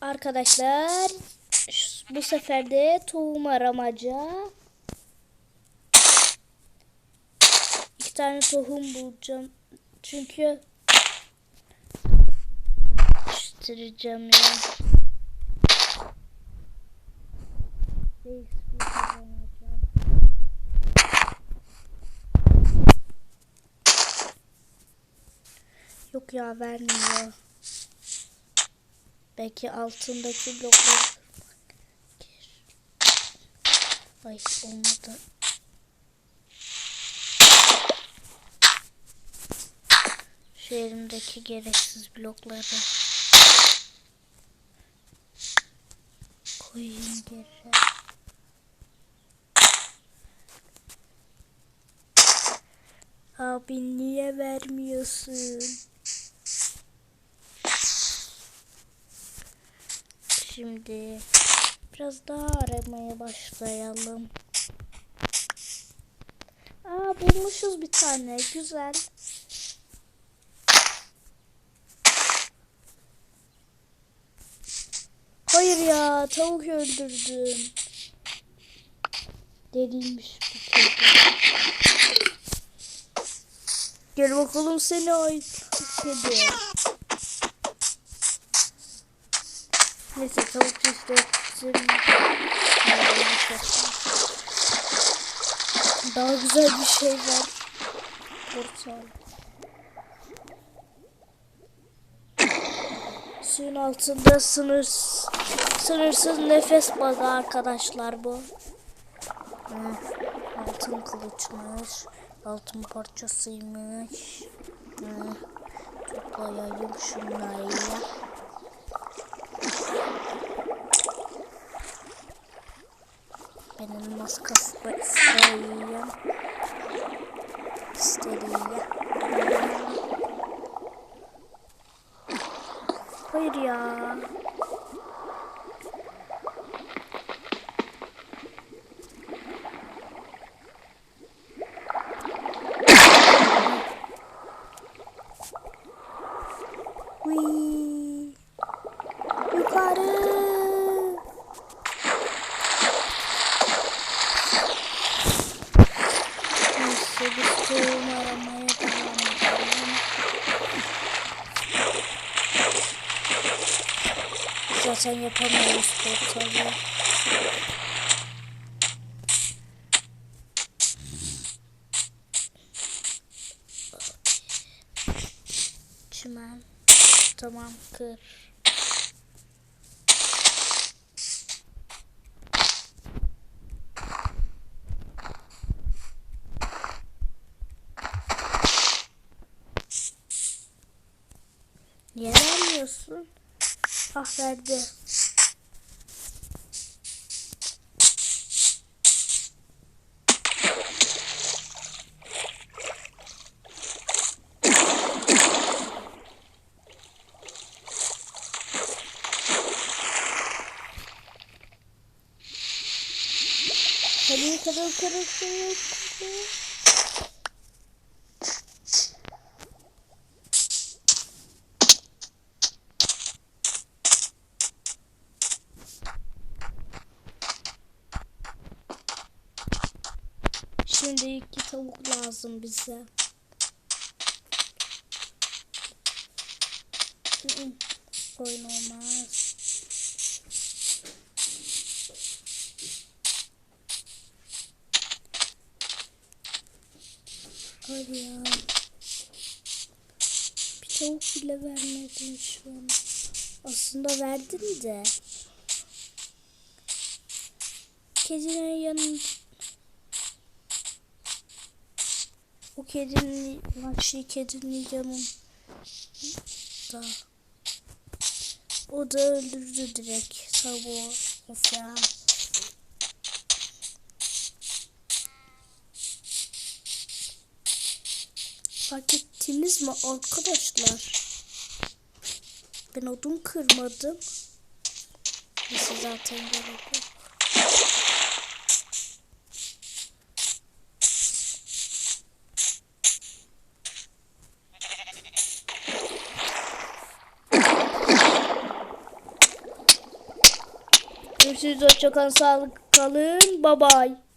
Arkadaşlar bu sefer de tohum aramaca iki tane tohum bulacağım. Çünkü değiştireceğim ya. Yok ya vermiyor. Belki altındaki blokları Ay olmadı. Şu elimdeki gereksiz blokları koyayım geri. Abi niye vermiyorsun? Şimdi biraz daha aramaya başlayalım. Aa bulmuşuz bir tane. Güzel. Hayır ya tavuk öldürdüm. Deliymiş bu kedi. Gel bakalım seni ait kedi. Neyse tavuk bizim daha güzel bir şey var. Portal. Suyun altında sınır sınırsız nefes bağı arkadaşlar bu. Altın kılıçmış. Altın parçasıymış. Toplayayım şunları. Ben elmas kasma isteyeyim. İsteyeyim. Hayır ya. Zaten yapamıyoruz portalı. Çimen. Tamam kır. Niye vermiyorsun? Ah verdi. Hadi kadar kadar kadar. Şimdi iki tavuk lazım bize. Oyun olmaz. Hadi ya. Bir tavuk bile vermedin şu an. Aslında verdin de. Kedinin yanında kedinin, vahşi kedinin yanında. O da öldürdü direkt tavuğu. Of ya. Fark ettiniz mi arkadaşlar? Ben odun kırmadım. Neyse zaten gerek yok. Görüşürüz. Hoşçakalın. Sağlık kalın. Bye bye.